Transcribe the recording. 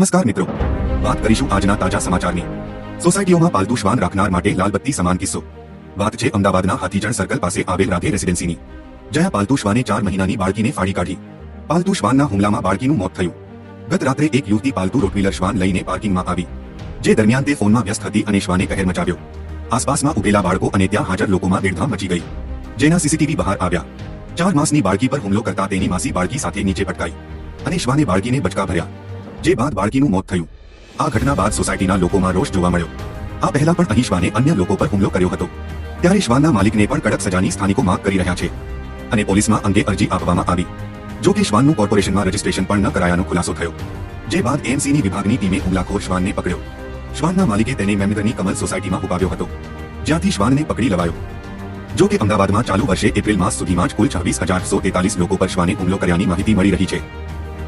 નમસ્કાર મિત્રો. વાત કરીશું આજના તાજા સમાચારની. સોસાયટીઓમાં પાલતુ શ્વાન રાખનાર માટે લાલબત્તી સમાન કિસ્સો. વાત છે અમદાવાદના હાથીજણ સર્કલ પાસે આવેલ રાધે રેસિડેન્સીની. જ્યાં પાલતુ શ્વાને ચાર મહિનાની બાળકીને ફાડી કાઢી. પાલતુ શ્વાનના હુમલામાં બાળકીનું મોત થયું. ગત રાત્રે એક યુવતી પાલતુ રોટવીલર શ્વાન લઈને પાર્કિંગમાં આવી. જે દરમિયાન તે ફોનમાં વ્યસ્ત હતી અને શ્વાને કહેર મચાવ્યો. આસપાસમાં ઉભેલા બાળકો અને ત્યાં હાજર લોકોમાં દોડધામ મચી ગઈ. જેના સીસીટીવી બહાર આવ્યા. ચાર માસની બાળકી પર હુમલો કરતા તેની માસી બાળકી સાથે નીચે પટકાઈ. અને શ્વાને બાળકીને બચકા ભર્યા. જે બાદ બાળકીનું મોત થયું. આ ઘટના બાદ સોસાયટીના લોકોમાં રોષ જોવા મળ્યો. આ પહેલા પણ અહીં શ્વાને અન્ય લોકો પર હુમલો કર્યો હતો. ત્યારે શ્વાનના માલિકને પણ કડક સજાની સ્થાનિકો માંગ કરી રહ્યા છે. અને પોલીસમાં અંગે અરજી આપવામાં આવી. જો કે શ્વાનનું કોર્પોરેશનમાં રજીસ્ટ્રેશન પણ ન કરાયાનો ખુલાસો થયો. જે બાદ એમસીની વિભાગની ટીમે હુમલાખોર શ્વાનને પકડ્યો. શ્વાનના માલિકે તેને મેમનગરની કમલ સોસાયટીમાં ઉપાવ્યો હતો. જ્યાંથી શ્વાનને પકડી લવાયો. જો કે અમદાવાદમાં ચાલુ વર્ષે એપ્રિલ માસ સુધીમાં જ કુલ છવ્વીસ હજાર સો તેતાલીસ લોકો પર શ્વાને હુમલો કર્યાની માહિતી મળી રહી છે.